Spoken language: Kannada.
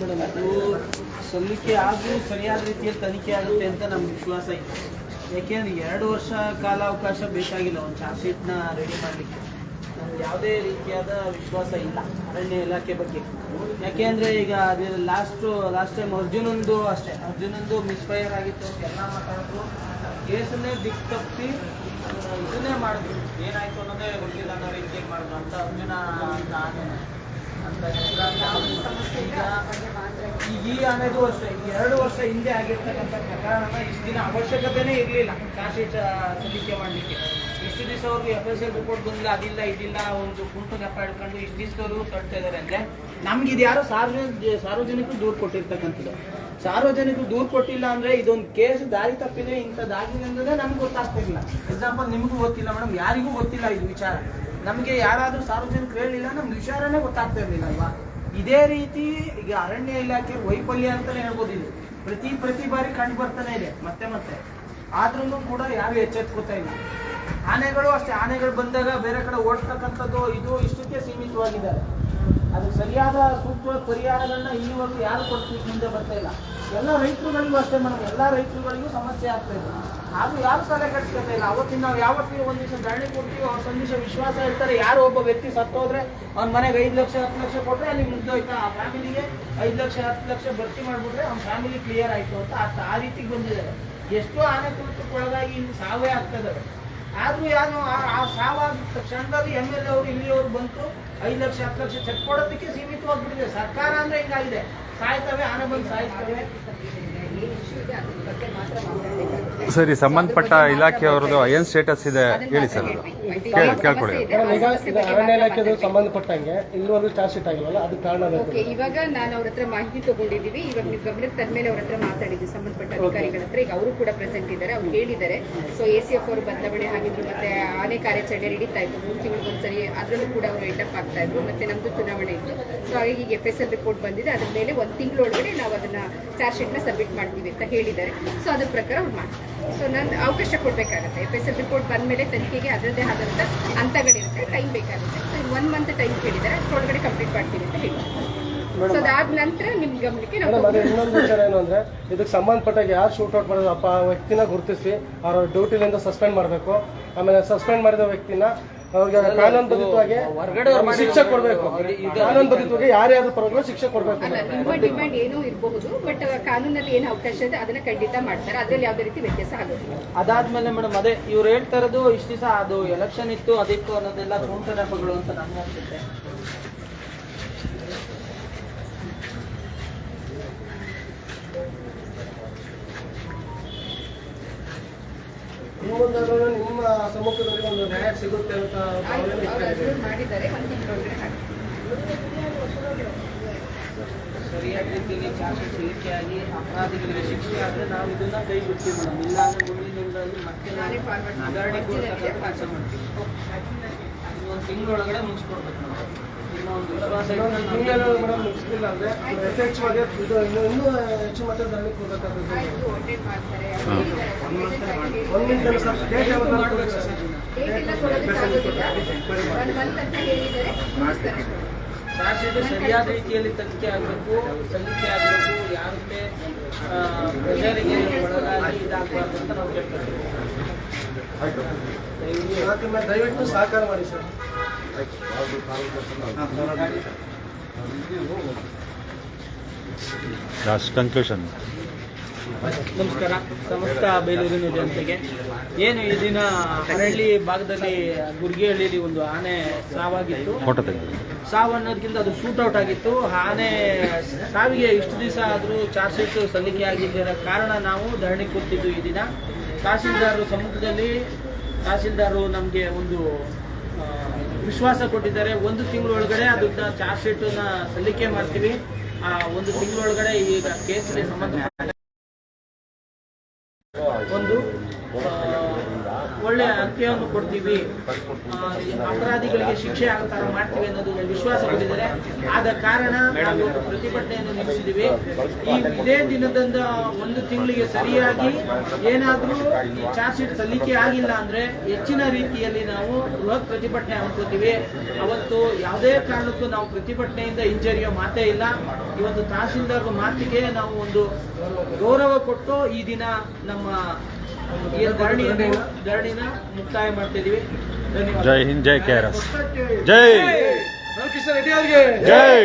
ಮೇಡಮ್, ಅದು ಸಲ್ಲಿಕೆ ಆದರೂ ಸರಿಯಾದ ರೀತಿಯಲ್ಲಿ ತನಿಖೆ ಆಗುತ್ತೆ ಅಂತ ನಮ್ಗೆ ವಿಶ್ವಾಸ ಇದೆ. ಯಾಕೆಂದ್ರೆ ಎರಡು ವರ್ಷ ಕಾಲಾವಕಾಶ ಬೇಕಾಗಿಲ್ಲ, ಒಂದು ಚಾರ್ಜ್ ಶೀಟ್ನ ರೆಡಿ ಮಾಡಲಿಕ್ಕೆ. ನಮ್ಗೆ ಯಾವುದೇ ರೀತಿಯಾದ ವಿಶ್ವಾಸ ಇಲ್ಲ ಅರಣ್ಯ ಇಲಾಖೆ ಬಗ್ಗೆ. ಯಾಕೆಂದ್ರೆ ಈಗ ಅದು ಲಾಸ್ಟು ಲಾಸ್ಟ್ ಟೈಮ್ ಅರ್ಜುನಂದು ಅಷ್ಟೇ, ಅರ್ಜುನಂದು ಮಿಸ್ಫೈರ್ ಆಗಿತ್ತು, ಎಲ್ಲ ಮಾತಾಡಿದ್ರು. ಕೇಸನ್ನೇ ದಿಕ್ಕು ತಪ್ಪಿ ಇದನ್ನೇ ಮಾಡಿದ್ರು. ಏನಾಯ್ತು ಅನ್ನೋದೇ ಗೊತ್ತಿಲ್ಲ ಅನ್ನೋ ರೀತಿಯಾಗಿ ಮಾಡಿದ್ರು ಅಂತ ಅರ್ಜುನ ಅಂತ ಅಂತ ಈ ಅನ್ನೋದು ಅಷ್ಟೇ. ಎರಡು ವರ್ಷ ಹಿಂದೆ ಆಗಿರ್ತಕ್ಕಂಥ ಪ್ರಕರಣನ ಇಷ್ಟು ದಿನ ಅವಶ್ಯಕತೆನೇ ಇರಲಿಲ್ಲ ಕಾಶಿ ಸಲ್ಲಿಕೆ ಮಾಡಲಿಕ್ಕೆ. ಇಷ್ಟು ದಿವಸ ಅವ್ರಿಗೆ ಎಫ್ ಎಸ್ ಎಲ್ ರಿಪೋರ್ಟ್ ಬಂದಿಲ್ಲ ಅದಿಲ್ಲ, ಇದಿಲ್ಲ ಒಂದು ಕುಂಟು ನೆಪ ಹಿಡ್ಕೊಂಡು ಇಷ್ಟು ದಿವಸದವರು ತಡ್ತಾ ಇದ್ದಾರೆ ಅಂದರೆ ನಮ್ಗೆ ಇದು ಯಾರು ಸಾರ್ವಜನಿಕ ಸಾರ್ವಜನಿಕರು ದೂರು ಕೊಟ್ಟಿರ್ತಕ್ಕಂಥದ್ದು. ಸಾರ್ವಜನಿಕರು ದೂರು ಕೊಟ್ಟಿಲ್ಲ ಅಂದರೆ ಇದೊಂದು ಕೇಸ್ ದಾರಿ ತಪ್ಪಿದೆ ಇಂಥದ್ದಾಗಿದೆ ಅನ್ನೋದೇ ನಮ್ಗೆ ಗೊತ್ತಾಗ್ತಿರ್ಲಿಲ್ಲ ಎಕ್ಸಾಂಪಲ್ ನಿಮಗೂ ಗೊತ್ತಿಲ್ಲ ಮೇಡಮ್, ಯಾರಿಗೂ ಗೊತ್ತಿಲ್ಲ ಇದು ವಿಚಾರ. ನಮಗೆ ಯಾರಾದರೂ ಸಾರ್ವಜನಿಕರು ಹೇಳಿಲ್ಲ ನಮ್ಗೆ ವಿಚಾರನೇ ಗೊತ್ತಾಗ್ತಾ ಇರಲಿಲ್ಲ ಅಲ್ವಾ? ಇದೇ ರೀತಿ ಈಗ ಅರಣ್ಯ ಇಲಾಖೆ ವೈಫಲ್ಯ ಅಂತಲೇ ಹೇಳ್ಬೋದು ಇದು ಪ್ರತಿ ಪ್ರತಿ ಬಾರಿ ಕಂಡು ಬರ್ತಾನೆ ಇದೆ, ಮತ್ತೆ ಮತ್ತೆ. ಆದ್ರೂ ಕೂಡ ಯಾರು ಎಚ್ಚೆತ್ಕೋತಾ ಇಲ್ಲ. ಆನೆಗಳು ಅಷ್ಟೇ, ಆನೆಗಳು ಬಂದಾಗ ಬೇರೆ ಕಡೆ ಓಡ್ತಕ್ಕಂಥದ್ದು, ಇದು ಇಷ್ಟಕ್ಕೆ ಸೀಮಿತವಾಗಿದ್ದಾರೆ. ಅದು ಸರಿಯಾದ ಸೂಕ್ತ ಪರಿಹಾರಗಳನ್ನ ಇಲ್ಲಿವರೆಗೂ ಯಾರು ಕೊಡ್ತೀವಿ ಮುಂದೆ ಬರ್ತಾ ಇಲ್ಲ. ಎಲ್ಲ ರೈತರುಗಳಿಗೂ ಅಷ್ಟೇ ಮೇಡಮ್, ಎಲ್ಲ ರೈತರುಗಳಿಗೂ ಸಮಸ್ಯೆ ಆಗ್ತಾ ಇದೆ. ಆದ್ರೂ ಯಾರು ತಲೆ ಕೆಡಿಸ್ಕೊತಾ ಇಲ್ಲ? ಅವತ್ತಿನ ನಾವು ಯಾವತ್ತಿಗೆ ಒಂದು ದಿವಸ ಧರಣಿ ಕೊಡ್ತೀವಿ ಅವ್ರ ಸಂದೇಶ ವಿಶ್ವಾಸ ಹೇಳ್ತಾರೆ, ಯಾರು ಒಬ್ಬ ವ್ಯಕ್ತಿ ಸತ್ತೋದ್ರೆ ಅವ್ನ ಮನೆಗೆ ಐದು ಲಕ್ಷ, ಹತ್ತು ಲಕ್ಷ ಕೊಟ್ಟರೆ ಅಲ್ಲಿ ಮುಗ್ದೋಯ್ತಾ? ಆ ಫ್ಯಾಮಿಲಿಗೆ ಐದು ಲಕ್ಷ, ಹತ್ತು ಲಕ್ಷ ಭರ್ತಿ ಮಾಡಿಬಿಟ್ರೆ ಅವ್ನ ಫ್ಯಾಮಿಲಿ ಕ್ಲಿಯರ್ ಆಯಿತು ಅಂತ ಅರ್ಥ ಆ ರೀತಿಗೆ ಬಂದಿದ್ದಾರೆ. ಎಷ್ಟೋ ಆನೆ ಕುಳಿತುಕೊಳಗಾಗಿ ಇನ್ನು ಸಾವೇ ಆಗ್ತಾ ಆದರೂ ಆದ್ರೂ ಯಾರು ಆ- ಆ ಸಾವಾದ ಕ್ಷಣದಲ್ಲಿ ಎಂ ಎಲ್ ಎ ಅವರು ಇಲ್ಲಿಯವರು ಬಂತು, ಐದು ಲಕ್ಷ, ಹತ್ತು ಲಕ್ಷ ಚೆಕ್ ಕೊಡೋದಕ್ಕೆ ಸೀಮಿತವಾಗಿಬಿಟ್ಟಿದೆ ಸರ್ಕಾರ ಅಂದ್ರೆ ಹಿಂಗಾಗಿದೆ. ಸರಿ ಸಂಬಂಧಪಟ್ಟ ಇಲಾಖೆಯವರದು ಏನ್ ಸ್ಟೇಟಸ್ ಇದೆ? ಹೇಳಿ ಸರ್ ಅದು. ಕೇಳ್ಕೊಳ್ಳಿ ಇದು. ಅರಣ್ಯ ಇಲಾಖೆದು ಸಂಬಂಧಪಟ್ಟಂಗೆ ಇಲ್ಲಿವರೆಗೂ ಚಾರ್ಜ್ ಶೀಟ್ ಆಗಿಲ್ಲ ಅದು ಕಾರಣ ಓಕೆ ಇವಾಗ ನಾನು ಅವ್ರ ಹತ್ರ ಮಾಹಿತಿ ತಗೊಂಡಿದ್ದೀವಿ. ಇವಾಗ ನೀವು ಗಮನಕ್ಕೆ ತಂದ್ಮೇಲೆ ಅವ್ರ ಹತ್ರ ಮಾತಾಡಿದ್ವಿ. ಸಂಬಂಧಪಟ್ಟ ಅಧಿಕಾರಿಗಳ ಹತ್ರ. ಈಗ ಅವರು ಕೂಡ ಪ್ರೆಸೆಂಟ್ ಇದ್ದಾರೆ. ಅವ್ರು ಹೇಳಿದ್ದಾರೆ ಸೊ ಎ ಸಿ ಎಫ್ ಅವರು ಬದಲಾವಣೆ ಆಗಿದ್ರು ಮತ್ತೆ ಆನೆ ಕಾರ್ಯಾಚರಣೆ ನಡೀತಾ ಇತ್ತು. ಮೂರು ತಿಂಗಳಿಗೆ ಒಂದ್ಸರಿ ಅದರಲ್ಲೂ ಕೂಡ ಅವರು ಎಂಟಪ್ ಆಗ್ತಾ ಇದ್ರು. ಮತ್ತೆ ನಮ್ದು ಚುನಾವಣೆ ಇತ್ತು. ಸೊ ಹಾಗಾಗಿ ಈಗ ಎಫ್ ಎಸ್ ಎಲ್ ರಿಪೋರ್ಟ್ ಬಂದಿದೆ. ಅದ್ರ ಮೇಲೆ ಒಂದು ತಿಂಗಳೊಳಗಡೆ ನಾವು ಅದನ್ನ ಚಾರ್ಜ್ ಶೀಟ್ನ ಸಬ್ಮಿಟ್ ಮಾಡ್ತೀವಿ ಅಂತ ಹೇಳಿದ್ದಾರೆ. ಸೊ ಅದ್ರ ಪ್ರಕಾರ ಅವ್ರು ಮಾಡ್ತಾರೆ. ಸೊ ನಾನು ಅವಕಾಶ ಕೊಡಬೇಕಾಗುತ್ತೆ. ಎಫ್ ಎಸ್ ಎಲ್ ರಿಪೋರ್ಟ್ ಬಂದಮೇಲೆ ತನಿಖೆಗೆ ಅದರದ್ದೇ ಆದಂಥ ಹಂತಗಳಿರುತ್ತೆ ಟೈಮ್ ಬೇಕಾಗುತ್ತೆ. ಸೊ ಒನ್ ಮಂತ್ ಟೈಮ್ ಕೇಳಿದ್ದಾರೆ ಅಷ್ಟರೊಳಗಡೆ ಕಂಪ್ಲೀಟ್ ಮಾಡ್ತೀವಿ ಅಂತ ಹೇಳಿದ್ದಾರೆ ಸೊ ಅದಾದ ನಂತರ ನಿಮ್ಮ ಗಮನಕ್ಕೆ ನಾವು ಮೇಡಮ್ ಅದೇ ಇನ್ನೊಂದು ವಿಚಾರ ಏನು ಅಂದ್ರೆ ಇದಕ್ಕೆ ಸಂಬಂಧಪಟ್ಟಾಗ ಯಾರು ಶೂಟ್ ಔಟ್ ಮಾಡೋದು ಅಪ್ಪ ಆ ವ್ಯಕ್ತಿನ ಗುರುತಿಸಿ ಅವ್ರ ಡ್ಯೂಟಿಲಿಂದ ಸಸ್ಪೆಂಡ್ ಮಾಡಬೇಕು. ಆಮೇಲೆ ಸಸ್ಪೆಂಡ್ ಮಾಡಿದ ವ್ಯಕ್ತಿನ ಅವ್ರಿಗೆ ಕಾನೂನು ಬದ್ಧವಾಗಿ ಹೊರಗಡೆ ಅವ್ರು ಅವ್ರಿಗೆ ಶಿಕ್ಷೆ ಕೊಡಬೇಕು. ಕಾನೂನು ಬದ್ಧವಾಗಿ ಯಾರ್ಯಾರು ಪರವಾಗಿ ಶಿಕ್ಷೆ ಕೊಡಬೇಕು. ಅಲ್ಲ ನಿಮ್ಮ ಡಿಮ್ಯಾಂಡ್ ಏನೂ ಇರಬಹುದು ಬಟ್ ಕಾನೂನಲ್ಲಿ ಏನು ಅವಕಾಶ ಇದೆ ಅದನ್ನ ಖಂಡಿತ ಮಾಡ್ತಾರೆ. ಅದ್ರಲ್ಲಿ ಯಾವುದೇ ರೀತಿ ವ್ಯತ್ಯಾಸ ಆಗುತ್ತೆ ಅದಾದ್ಮೇಲೆ ಮೇಡಮ್ ಅದೇ ಇವ್ರು ಹೇಳ್ತಾ ಇರೋದು ಇಷ್ಟು ದಿವಸ ಅದು ಎಲೆಕ್ಷನ್ ಇತ್ತು ಅದಿತ್ತು ಅನ್ನೋದೆಲ್ಲ ಕುಂಟು ನೆಪಗಳು ಅಂತ ನಮ್ಗೆ ಅನ್ಸುತ್ತೆ. ನಿಮ್ಮೊಂದಾದ್ರೂ ನಿಮ್ಮ ಸಮ್ಮುಖದಲ್ಲಿ ಒಂದು ನ್ಯಾಯ ಸಿಗುತ್ತೆ ಅಂತ ಮಾಡಿದ್ದಾರೆ ಒಂದು ಸರಿಯಾದ ರೀತಿಯಲ್ಲಿ ಚಾರ್ಜ್ ಸಲ್ಲಿಕೆ ಆಗಿ ಅಪರಾಧಿಗಳಿಗೆ ಶಿಕ್ಷೆ ಆದರೆ ನಾವು ಇದನ್ನ ಕೈ ಬಿಡ್ತೀವಿ ಮೇಡಮ್. ಇಲ್ಲ ಅಂದ್ರೆ ಮುಂದಿನ ದಿನಗಳಲ್ಲಿ ಮತ್ತೆ ನಾನೇ ಫಾರ್ವರ್ಡ್ ಅರ್ಜಿನಲ್ಲೇ ಕೆಲಸ ಮಾಡ್ತೀವಿ. ಒಂದು ತಿಂಗಳೊಳಗಡೆ ಮುಗಿಸ್ಕೊಡ್ಬೇಕು ನಾವು ಮುಗಿಸ್ಲಿಲ್ಲ ಅಂದ್ರೆ ಇದು ಹೆಚ್ಚು. ಒಂದು. ಸರಿಯಾದ ರೀತಿಯಲ್ಲಿ ತನಿಖೆ ಆಗಬೇಕು ಸಲ್ಲಿಕೆ ಆಗಬೇಕು ಯಾರಿಗೆ ಪ್ರಜರಿಗೆ ಒಳಗಾಗಿ ಇದಾಗಬಾರ್ದು ಅಂತ ನಾವು ಕೇಳ್ಕೊಳ್ತೀವಿ ಅದನ್ನ ದಯವಿಟ್ಟು ಸಹಕಾರ ಮಾಡಿ ಸರ್ ಲಾಸ್ಟ್ ಕನ್ಕ್ಲೂಷನ್ ನಮಸ್ಕಾರ. ಸಮಸ್ತ ಬೇಲೂರಿನ ಜನತೆಗೆ. ಏನು ಈ ದಿನ ಹರಳ್ಳಿ ಭಾಗದಲ್ಲಿ ಗುರ್ಗಿಹಳ್ಳಿಲಿ ಒಂದು ಆನೆ ಸಾವಾಗಿತ್ತು. ಸಾವು ಅನ್ನೋದಕ್ಕಿಂತ ಅದು ಶೂಟ್ ಔಟ್ ಆಗಿತ್ತು. ಆನೆ ಸಾವಿಗೆ ಇಷ್ಟು ದಿವಸ ಆದರೂ ಚಾರ್ಜ್ ಶೀಟ್ ಸಲ್ಲಿಕೆ ಆಗಿದ್ದರ ಕಾರಣ ನಾವು ಧರಣಿ ಕೂತಿದ್ದು ಈ ದಿನ. ತಹಸೀಲ್ದಾರರು ಸಮುದ್ರದಲ್ಲಿ ತಹಸೀಲ್ದಾರರು ನಮಗೆ ಒಂದು ವಿಶ್ವಾಸ ಕೊಟ್ಟಿದ್ದಾರೆ. ಒಂದು ತಿಂಗಳೊಳಗಡೆ ಅದನ್ನ ಚಾರ್ಜ್ ಶೀಟನ್ನ ಸಲ್ಲಿಕೆ ಮಾಡ್ತೀವಿ. ಆ ಒಂದು ತಿಂಗಳೊಳಗಡೆ ಈಗ ಕೇಸ್ಗೆ ಸಂಬಂಧ ಒಂದು ಒಳ್ಳೆಯ ಒಳ್ಳೆ ಅಂತ್ಯವನ್ನು ಕೊಡ್ತೀವಿ. ಅಪರಾಧಿಗಳಿಗೆ ಶಿಕ್ಷೆ ಆಗೋ ಮಾಡ್ತೀವಿ ಅನ್ನೋದು ವಿಶ್ವಾಸ ಬಂದಿದ್ದಾರೆ ಆದ ಕಾರಣ ನಾವು ಪ್ರತಿಭಟನೆಯನ್ನು ನಿಲ್ಲಿಸಿದ್ದೀವಿ ಈ ಇದೇ ದಿನದಿಂದ ಒಂದು ತಿಂಗಳಿಗೆ ಸರಿಯಾಗಿ ಏನಾದರೂ ಚಾರ್ಜ್ ಶೀಟ್ ಸಲ್ಲಿಕೆ ಆಗಿಲ್ಲ ಅಂದ್ರೆ ಹೆಚ್ಚಿನ ರೀತಿಯಲ್ಲಿ ನಾವು ಬೃಹತ್ ಪ್ರತಿಭಟನೆ ಹಮ್ಮಿಕೋತೀವಿ ಅವತ್ತು ಯಾವುದೇ ಕಾರಣಕ್ಕೂ ನಾವು ಪ್ರತಿಭಟನೆಯಿಂದ ಹಿಂಜರಿಯೋ ಮಾತೇ ಇಲ್ಲ. ಇವತ್ತು ತಹಸೀಲ್ದಾರ್ ಮಾತಿಗೆ ನಾವು ಒಂದು ಗೌರವ ಕೊಟ್ಟು ಈ ದಿನ ನಮ್ಮ ಧರಣಿನ ಮುಕ್ತಾಯ ಮಾಡ್ತಿದೀವಿ ಜೈ ಹಿಂದ್ ಜೈ ಕೆ ಆರ್ ಎಸ್. ಜೈ! ಜೈ!